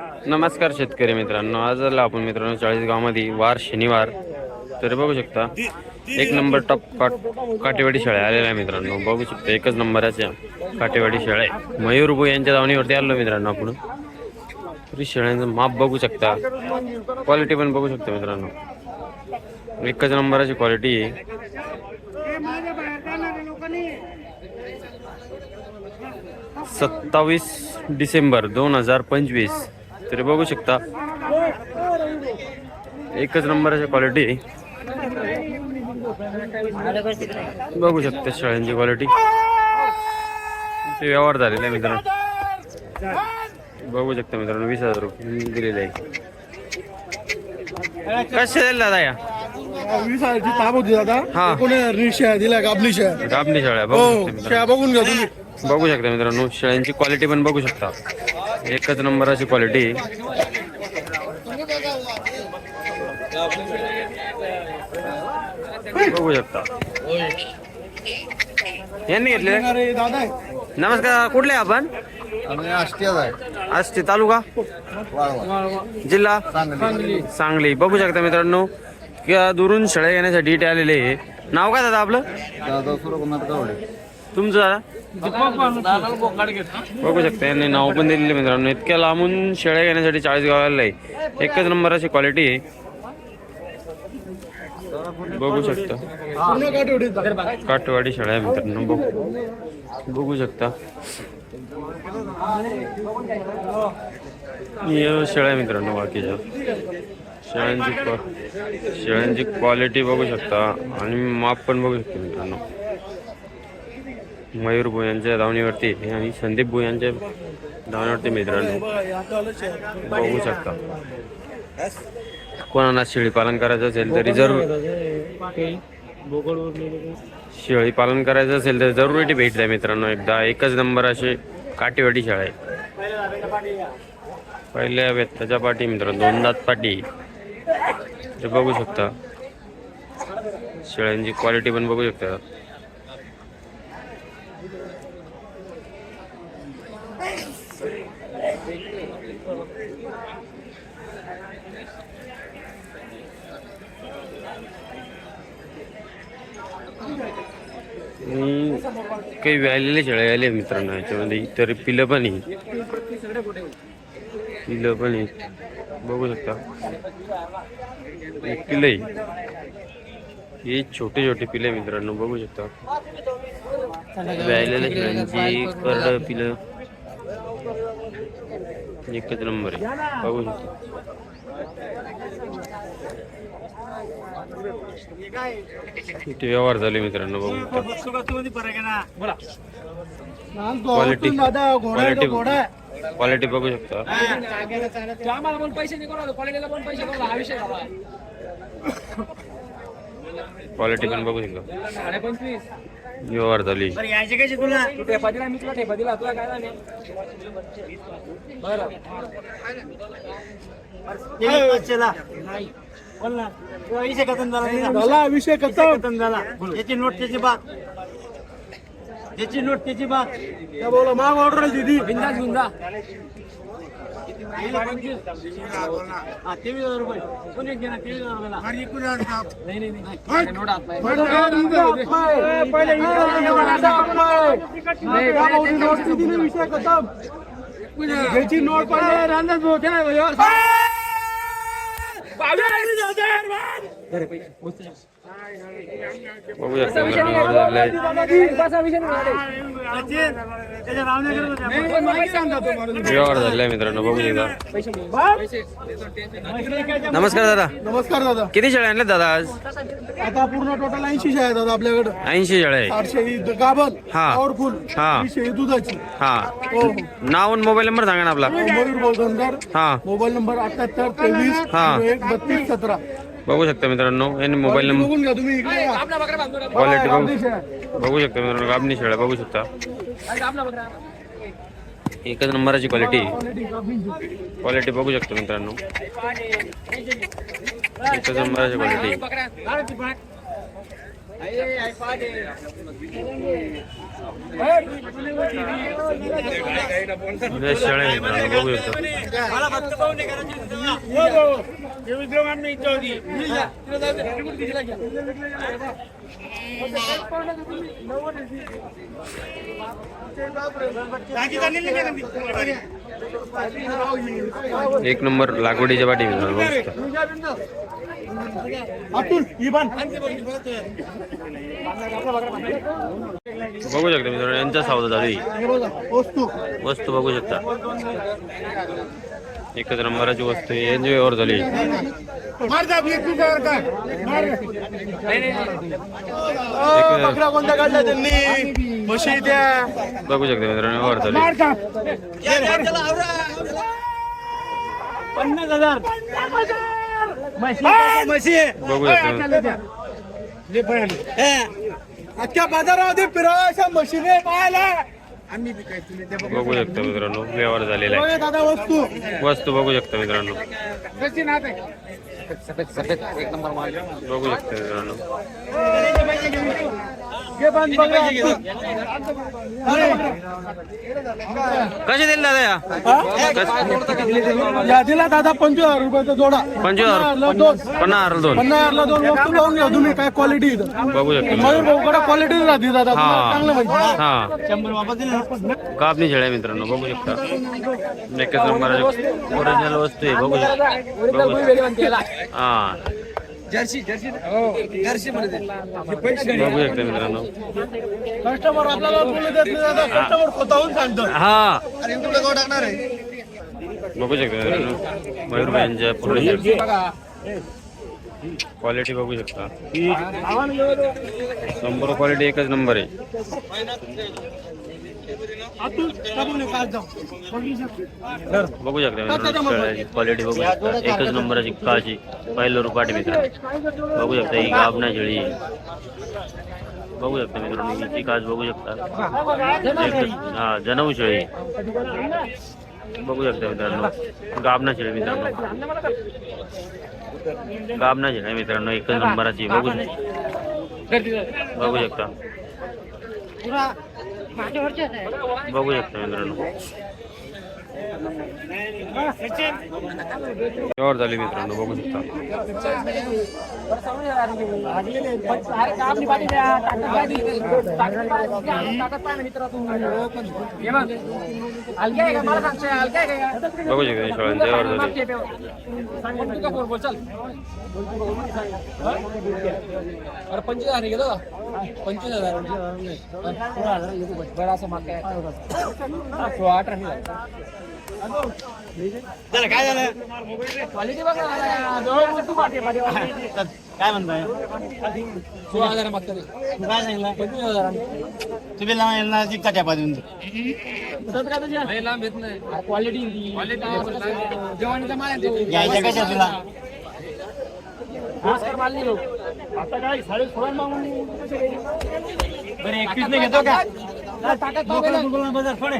नमस्कार शेतकरी मित्रांनो. आज आलो आपण मित्रांनो चाळीस गावामध्ये वार शनिवार तरी बघू शकता एक नंबर टॉप काट काटेवाडी शाळा आलेला आहे मित्रांनो. बघू शकता एकच नंबराच्या काटेवाडी शाळा आहे. मयूरभू यांच्या दावणीवरती आलो मित्रांनो आपण. तरी शेळ्यांचं माप बघू शकता. क्वालिटी पण बघू शकता मित्रांनो. एकच नंबराची क्वालिटी आहे. सत्तावीस डिसेंबर दोन हजार पंचवीस. तरी बघू शकता. एकच नंबराची क्वालिटी बघू शकता शेळ्यांची क्वालिटी ते व्यवहार झालेला आहे मित्रांनो. बघू शकता मित्रांनो वीस हजार रुपये दिलेले आहे. कसे दिले दादा या? वीस हजारची ताप होती दादा. कोणी शेळ्या दिल्या काबली शेळ्या गाबणी शेळ्या बघू हो शकता शेळ्या मित्रांनो बघून घ्या तुम्ही. बघू शकता मित्रांनो शेळ्यांची क्वालिटी पण बघू शकता. एकच नंबराची क्वालिटी बघू शकता. यांनी घेतले. नमस्कार कुठले आपण? आष्टी तालुका? जिल्हा? सांगली. बघू शकता मित्रांनो दुरून शेळ्या घेण्यासाठी इथे आलेले. नाव काय दादा आपलं? तुमचं दादा? बघू शकता यांनी नाव पण दिलेले मित्रांनो. इतक्या लांबून शेळ्या घेण्यासाठी चाळीस गावाला आहे. एकच अशी क्वालिटी आहे. बघू शकता. काटवाडी शेळ्या आहे मित्रांनो बघू. बघू शकता. शेळ्या आहे मित्रांनो बाकीच्या. शेळ्यांची क्वा- शेळ्यांची क्वालिटी बघू शकता. आणि माप पण बघू शकता मित्रांनो. मयूर भू यांच्या धावणीवरती आणि संदीप भू यांच्या धावणीवरती मित्रांनो. बघा, शकता. कोणाला शेळी पालन करायचं असेल तरी जरूर शेळी पालन करायचं असेल तर जरूर भेट द्या मित्रांनो एकदा. एकच नंबर असे काटेवाडी शाळा आहे. पहिल्या व्यक्ताच्या पाठी मित्रांनो दोन दात पाठी बघू शकता. शेळ्यांची क्वालिटी पण बघू शकता. काही व्यालेले शेळ्या आले मित्रांनो याच्यामध्ये इतर पिलं पण आहे पिलं पण आहे बघू शकता. एक पिलं आहे हे छोटे छोटे पिलं मित्रांनो बघू शकता. व्यालेल्या शेळ्यांची करड पिलं एकच नंबर आहे. बघू शकतो. व्यवहार झाले मित्रांनो बघू क्वालिटी क्वालिटी क्वालिटी बघू शकता. क्वालिटी पण पैसे नाही विषय झाला. व्यवहार झाली दिला मी तुला तुला काय झाले? बरं. झाला विषय कसा त्याची नोट त्याची बात त्याची नोट त्याची त्या बोला माग ऑर्डर दिदी बिंदास घेऊन जा हा तेवीस हजार रुपये. कोण एक घेणार तेवीस हजार रुपयाला. नाही नाही नाही. नोट विषय कसा घ्यायची नोट पडले रांधाच होते ना व्यवस्था. बघू शकता मित्रांनो व्यवहार झालाय मित्रांनो बघू नमस्कार दादा. नमस्कार दादा. किती शेळ्या आणल्यात दादा आज? आता पूर्ण टोटल ऐंशी शेळ्या आहेत दादा आपल्याकडे. ऐंशी शेळ्या आहे ही गाभण हा. पॉवरफुल हा. दुधाची. हा. हो हो. नाव आणि मोबाईल नंबर सांगा ना आपला. मयूर बोलधनकर हा. मोबाईल नंबर अठ्याहत्तर तेवीस हा. एक बत्तीस सतरा. बघू शकता मित्रांनो यांनी मोबाईल नंबर क्वालिटी बघा, बघू शकता मित्रांनो गाबणी शेळ्या बघू शकता. एकच नंबराची क्वालिटी. क्वालिटी बघू शकता मित्रांनो. एकच नंबराची क्वालिटी बघू एक नंबर लागवडीच्या पाठी मित्रांनो अतुल बघू शकता मित्रांनो यांचा सौदा झाली बघा वस्तू वस्तू बघू शकता. एकच नंबराची वस्तू आहे. यांची व्यवहार झाली. बघू शकता मित्रांनो व्यवहार झाली. मार का पन्नास हजार. बघू शकता. अख्ख्या बाजारामध्ये फिरा अशा म्हशीने पाहायला. आम्ही बी काय तुले त्या बघू. शकता मित्रांनो व्यवहार झालेला बघा दादा वस्तू. आहे वस्तू बघू शकता मित्रांनो. कशी नात आहे? बघू शकता मित्रांनो. हे बघा. कसे दिले दादा या? दिला दादा पंचवीस हजार रुपयाचा जोडा. पंचवीस हजार. दोन. पन्नास हजार दोन. पन्नास हजारला दोन. वस्तू लावून घ्या तुम्ही काय क्वालिटी बघू शकता. मयूर भाऊकडे क्वालिटी राहते दादा. तुम्हाला चांगलं हा. माहिती हा कापणी शेळ्या मित्रांनो बघू शकता. एकच नंबर ओरिजिनल वस्तू आहे बघू शकता. हा. जर्सी जर्सी हो. जर्सी मध्ये बघू शकता मित्रांनो. कस्टमर आपल्याला बोलू देत नाही दादा कस्टमर स्वतःहून सांगतो हा. अरे तुला टाकणार आहे. बघू शकता मित्रांनो. मयूरभाईंच्या पूर्ण क्वालिटी बघू. शकता. नंबर क्वालिटी एकच नंबर आहे. बघू शकता क्वालिटी बघू शकता एकच नंबराची काळजी. पहिलं रुपाट मित्रांनो. बघू शकता ही गाबना शेळी. बघू शकता मित्रांनो हिची काच बघू शकता. हा जनऊ शेळी बघू शकता मित्रांनो. गाबना शेळी मित्रांनो. गाबना शेळी मित्रांनो एकच नंबराची बघू बघू शकता. बघू शकता मित्रांनो. व्यवहार झाले मित्रांनो बघू शकता. बघू शकता शाळांचे व्यवहार झाले. अरे पंचवीस हजार गेलो. पंचवीस हजार बरं असं काय सोळा अठरा त्याला काय झालं? क्वालिटी ना. काय म्हणताय? सोळा हजार मागतात तू काय सांगितलं? पंचवीस हजार. तुम्ही लावा यांना जिंका त्या पासून नाही लांब येत नाही. क्वालिटी जेवणीचा माल. घ्यायच्या कशा तुला? नमस्कार लोक आता काय साडे सोळा मागून बरं एकवीस नाही घेतो का? તાકાત બજાર પડે